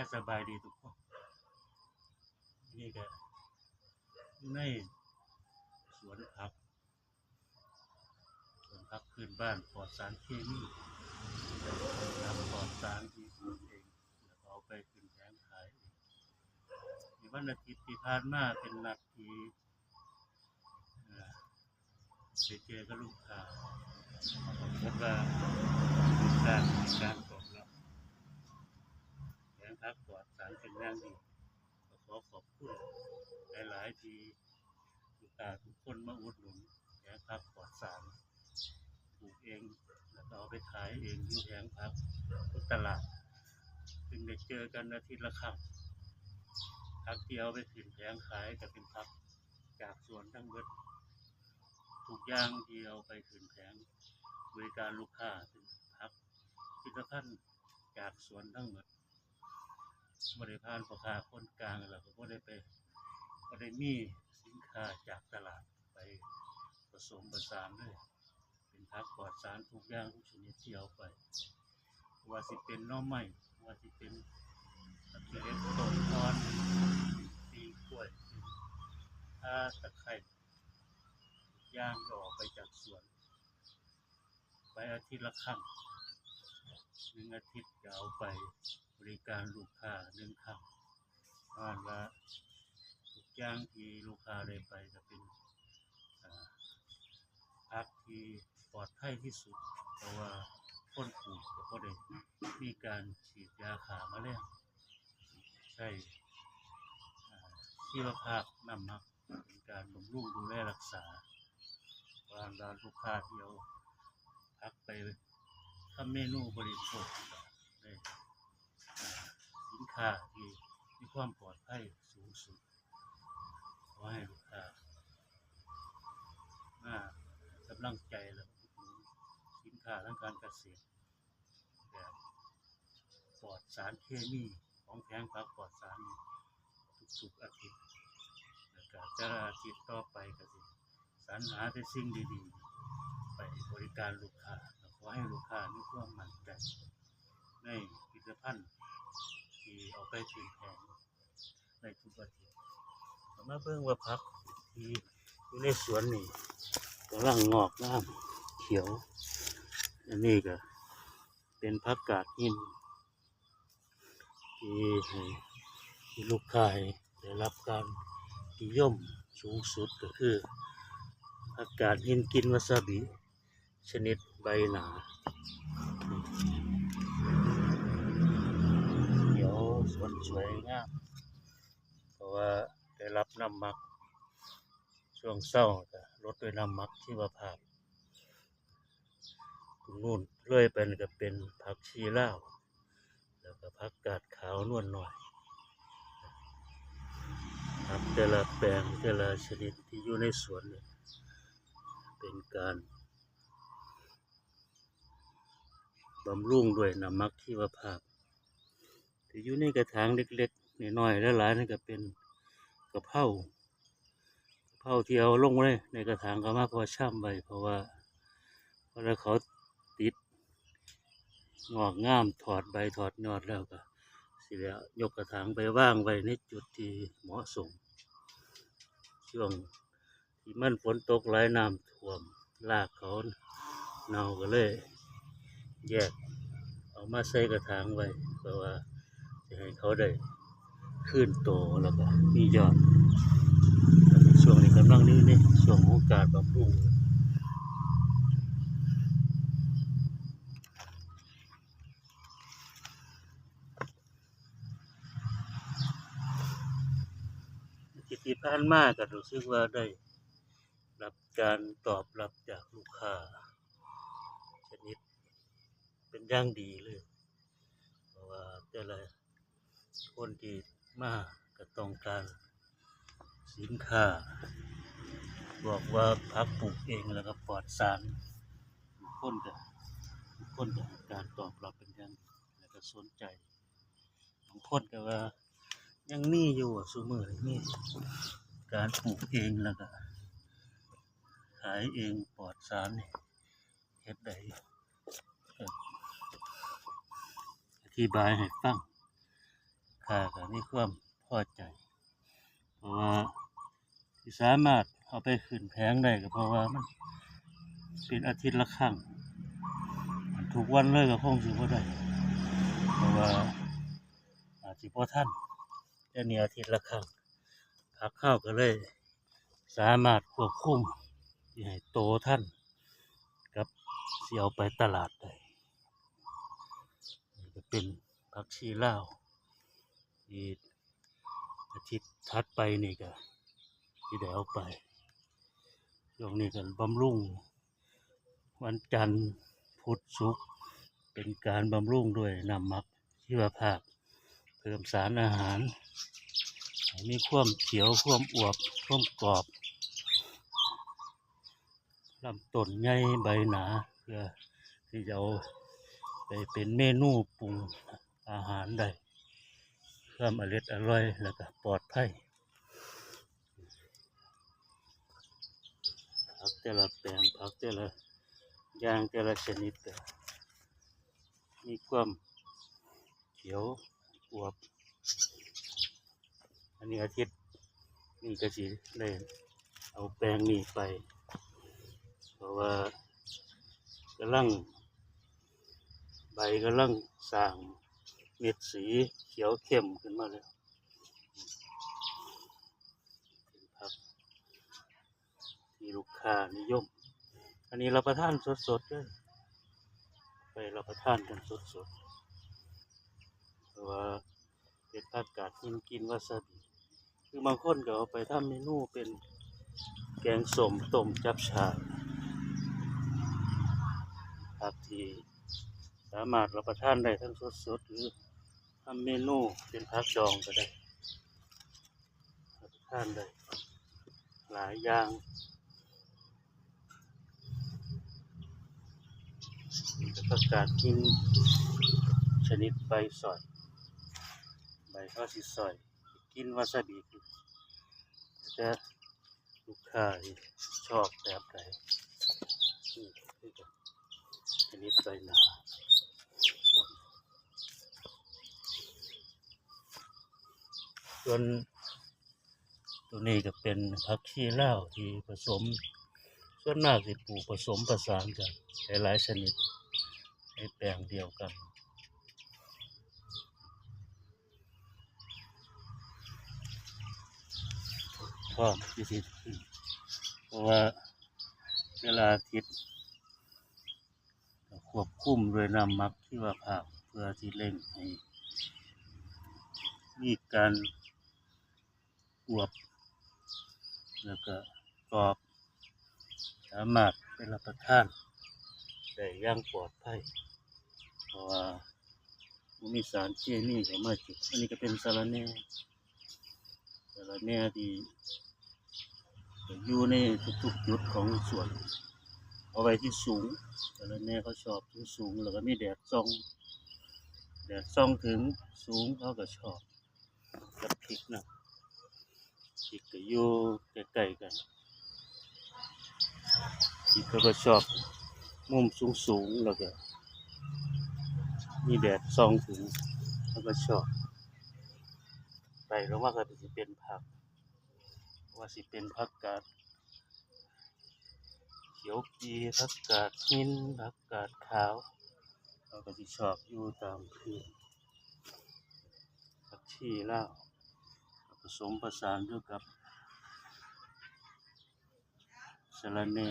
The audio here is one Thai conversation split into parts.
าสบายดีทุกคนนี่ก็ในสวนผักสวนผักพื้นบ้านปลอดสารเคมีนำปลอดสารที่ปลูกเองแล้วเอาไปขึ้นแผงขายเองในวันอาทิตย์ที่ผ่านมาเป็นนัดที่เอ่อไปเจอกับลูกค้าพบว่าลูกค้ามีการ ตอบรับแผงผักปลอดสารเป็นแรงดีก็ขอขอบคุณหลายๆที่ลูกค้าทุกคนมาอุดหนุนแผงผักปลอดสารปลูกเองแล้วก็เอาไปขายเองอยู่แผงผักตลาดซึ่งได้เจอกันอาทิตย์ละครั้งผักที่เอาไปขึ้นแผงขายก็เป็นผักจากสวนทั้งหมดทุกย่างที่เอาไปขึ้นแผงบริการลูกค้าเป็นผักผลิตภัณฑ์จากสวนทั้งหมด บริพานพ่อค้าคนกลางแล้วก็บ่ได้ไปบ่ได้มีสินค้าจากตลาดไปผสมผสานเลยเป็นผักปลอดสารทุกอย่างทุกชนิดที่เอาไป ว่าสิเป็นน่อไม้ว่าสิเป็นตะเกียบต้นทอนปีกล้วยถ้าตะไคร้ทุกอย่างก็ออกไปจากสวน ไปอาทิตย์ละครั้งหนึ่งอาทิตย์จะเอาไป บริการลูกค้าหนึ่งครั้งอ่านว่าทุกอย่างที่ลูกค้าได้ไปจะเป็นพักที่ปลอดภัยที่สุด เพราะว่าคนปลูกก็บ่ได้มีการฉีดยาขามาแมลงใช่อ่าชีวภาพนำมักเป็นการบำรุงดูแลรักษาว่าร้านลูกค้าที่เอาพักไปทำเมนูบริโภคได้ สินค้าที่มีความปลอดภัยสูงสุด ขอให้ลูกค้ามากำลังใจและอุดหนุนสินค้าทางการเกษตรแบบปลอดสารเคมีของแพงผักปลอดสารทุกๆอาทิตย์แล้วก็จะอาทิตย์ต่อไปก็สิสรรหาแต่สิ่งดีๆ ไปบริการลูกค้าขอให้ลูกค้ามีความมั่นใจในผลิตภัณฑ์ ที่เอาไปถึงแผงในทุกอาทิตย์เอามาเบิ่งว่าพักที่อยู่ในสวนนี่กำลังงอกงามเขียว อันนี้ก็เป็นพักกาดหินที่ให้ที่ลูกค้าได้รับการนิยมสูงสุดก็คือพักาดหินกินวาซาบิ ชนิดใบหนา เขียว สวนสวยงามเพราะว่าได้รับน้ำมัก ช่วงเศร้าก็ลดด้วยน้ำมักที่ว่าภาพตรงนู้นเลื่อยไปก็เป็นผักชีลาวแล้วก็ผักกาดขาวนวลหน่อยครับแต่ละแปลงแต่ละชนิดที่อยู่ในสวนเนี่ยเป็นการบำรุงด้วยน้ำมักที่ว่าภาพ ที่อยู่ในกระถางเล็กๆน้อยๆแล้วหลายนั่นก็เป็นกระเพรากระเพราที่เอาลงไว้ในกระถางก็มากพอช่ำไว้เพราะว่าเวลาเขาติดงอกงามถอดใบถอดยอดแล้วก็สิแล้วยกกระถางไปว่างไว้ในจุดที่เหมาะสมช่วงที่มันฝนตกไหลน้ำท่วมรากเขาเน่าก็เลย แยกเอามาใส่กระถางไว้เพราะว่า ให้เขาได้ขึ้นโตแล้วก็มียอดช่วงนี้กำลังนี้นี่ช่วงของการบำรุงที่ที่ผ่านมาก็รู้สึกว่าได้รับการตอบรับจากลูกค้าชนิดเป็นอย่างดีเลย เพราะว่าแต่ละ คนที่มาก็ต้องการสินค้า บอกว่าพักปลูกเองแล้วก็ปลอดสารคนก็ทุกคนก็ให้การตอบรับเป็นอย่างแล้วก็สนใจบางคนก็ว่า ยังมีอยู่อะซุมือนี้มีการปลูกเองแล้วก็ขายเองปลอดสารนี่เฮ็ดได้อธิบายให้ฟัง ค้าก็มีความพอใจ เพราะว่าที่สามารถเอาไปขึ้นแผงได้ก็เพราะว่ามันเป็นอาทิตย์ละครั้งทุกวันเลยก็คงสิบ่ได้เพราะว่าอาจสิบ่ทันแต่นี่อาทิตย์ละครั้งผักข้าวก็เลย สามารถควบคุมให้โตทันกับเสิเอาไปตลาดได้นี่ก็เป็นผักชีลาวีอาทิตย์ถัดไปนี่ก็ที่ได้เอาไปช่วงนี้กันบำรุง วันจันทร์พุธศุกร์เป็นการบำรุงด้วยนำมักชีวภาพ เพิ่มสารอาหารมีความเขียวความอวบความกรอบลำต้นใหญ่ใบหนาเพื่อที่จะเอาไปเป็นเมนูปรุงอาหารได้ ความอร่อยอร่อยแล้วก็ปลอดภัยผักแต่ละแปลงผักแต่ละอย่างแต่ละชนิดก็มีความเขียวอวบอันนี้อาทิตย์นี่ก็สิได้เอาแปลงนี่ไป เพราะว่ากำลังใบกำลังสร้าง เม็ดสีเขียวเข้มขึ้นมาแล้วเป็นผักที่ลูกค้านิยม อันนี้เราประทานสดๆเลยไปเราประทานกันสดๆเพราะว่าเป็นผักกาดกินกินวาซาบิคือบางคนก็เอาไปทำเมนูเป็นแกงสมต้มจับฉายผักที่สามารถรับประทานได้ทั้งสดๆหรือ ทำเมนูเป็นผักดองก็ได้รับประทานได้หลายอย่างแล้วผักกาดกินชนิดใบสอย ใบข้าวสิซอย กินวาซาบิคือแต่ลูกค้าชอบแบบไหนนี่คือกันชนิดใบหนา ส่วนตัวนี้ก็เป็นผักชีเล่าที่ผสม ส่วนมากสิปลูกผสมประสานกันหลายๆชนิดในแปลงเดียวกันพร้อมที่สิศเพราะว่าเวลาทิศควบคุมโดยนำมักที่ว่าภาพเพื่อที่เร่งให้มีการ อวบ แล้วก็กรอบ สามารถเป็นรับประทานได้อย่างปลอดภัยเพราะว่ามีสารเคมีเข้ามาจุดอันนี้ก็เป็นสารแน่แต่ละแน่ที่อยู่ในทุกๆจุดของสวน เอาไว้ที่สูงแต่ละแน่เขาชอบที่สูงแล้วก็มีแดดส่องแดดส่องถึงสูงเขาก็ชอบกับพริกนะ พริกก็อยู่ใกล้ๆกันพริกเขาก็ชอบมุมสูงๆแล้วก็มีแดดส่องถึงเขาก็ชอบไปแล้วว่าก็สิเป็นผัก ว่าสิเป็นผักกาดเขียวปีผักกาดหินผักกาดขาวเราก็สิชอบอยู่ตามพื้นผักชีลาว ผสมผสานด้วยกับสะระแหน่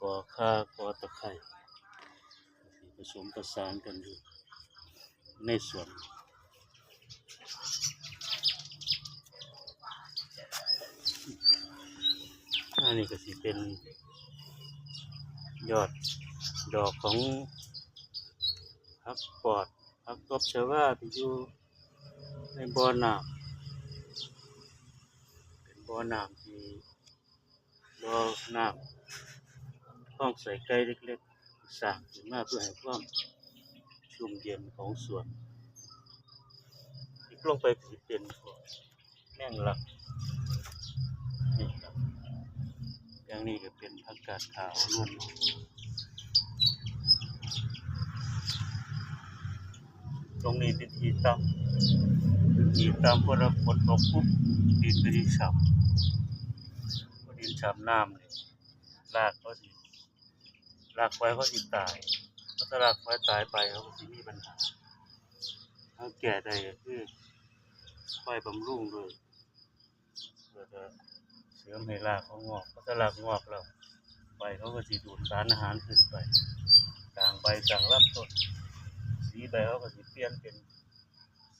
ก่อข่าก่อตะไคร้สิผสมผสานกันอยู่ในสวนอันนี้ก็สิเป็นยอดดอกของพักปอดพักตบชว่าที่อยู่ ในบ่อน้ำเป็นบ่อน้ำที่บ่อน้ำต้องใส่ไก่เล็กๆสร้างขึ้นมาเพื่อให้ความชุ่มเย็นของสวนอีกลงไปสิเป็นแมงลักนี่ครับอย่างนี้ก็เป็นผักกาดขาวนุ่ม ตรงนี้เป็นที่ต่ำเป็นที่ต่ำพอเราฝนตกปุ๊บดินก็สิฉ่ำพอดินฉ่ำน้ำนี่รากก็สิรากไว้ก็สิตายเพราะถ้ารากไว้ตายไปเขาก็สิมีปัญหาถ้าแก้ได้ก็คือค่อยบำรุงด้วยเพื่อจะเสริมให้รากเขางอกเพราะถ้ารากงอกแล้วใบเขาก็สิดูดสารอาหารขึ้นไปกลางใบกลางลำต้น สีใบเขาก็สีเปลี่ยนเป็น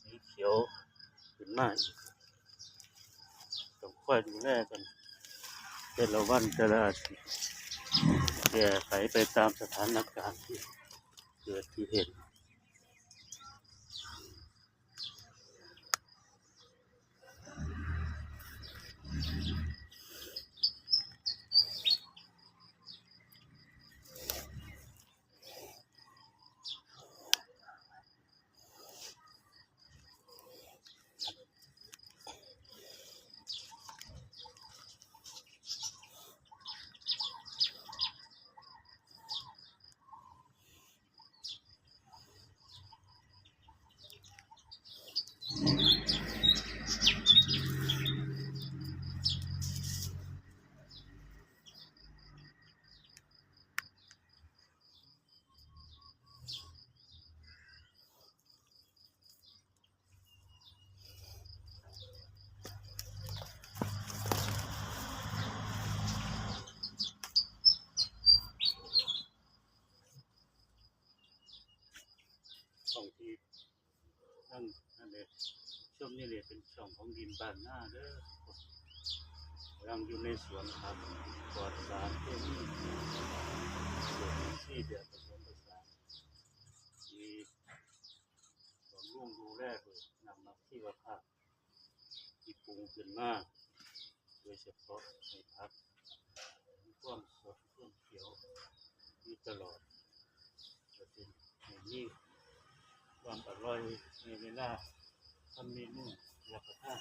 สีเขียวขึ้นมาอีกต้องค่อยดูแลกันแต่ละวันแต่ละอาทิตย์แก้ไขไปตามสถานการณ์ที่เกิดที่เห็น นั่นนั่นเลยช่วงนี้เลยเป็นช่องของดินบ้านหน้าเด้อกำลังอยู่ในสวนครับปลอดสารเคมีสวนที่เดียวผสมผสานมีบำรุงดูแลด้วยนำมาที่ว่าภาพที่ปรุงขึ้นมาโดยเฉพาะในพักมีความสดความเขียวมีตลอดจะเป็นอย่างนี้ ความอร่อยในเวลาทำเมนูรับประทาน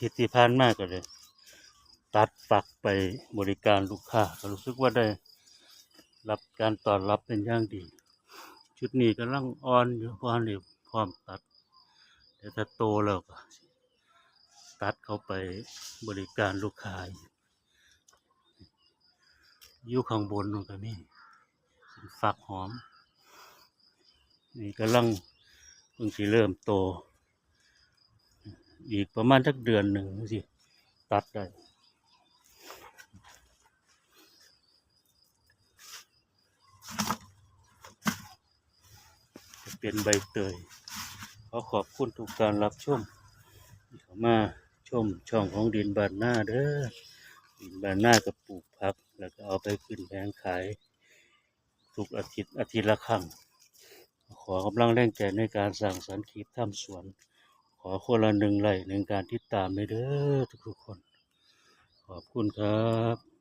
ทิตย์ที่ผ่านมาก็เลย ตัดฝักไปบริการลูกค้าก็รู้สึกว่าได้รับการตอบรับเป็นอย่างดี ชุดนี้กำลังอ่อนอยู่พราะอันนี้พร้อมตัดแต่ถ้าโตแล้วก็ตัดเข้าไปบริการลูกค้าอยู่ข้างบนนู่นก็มีฝักหอม นี่กำลังเพิ่งสิเริ่มโต อีกประมาณสักเดือนหนึ่งสิตัดได้จะเป็นใบเตยขอขอบคุณทุกการรับชมที่เขามาชมช่องของดินบานหน้าเด้อดินบานหน้ากับปลูกผัก แล้วก็เอาไปขึ้นแผงขาย ทุกอาทิตย์อาทิตย์ละครั้ง ขอกำลังแรงใจในการสร้างสรรค์คลิปทำสวน อคนละหนึ่งไลค์หนึ่งการติดตามไปเด้อทุกๆคน ขอบคุณครับ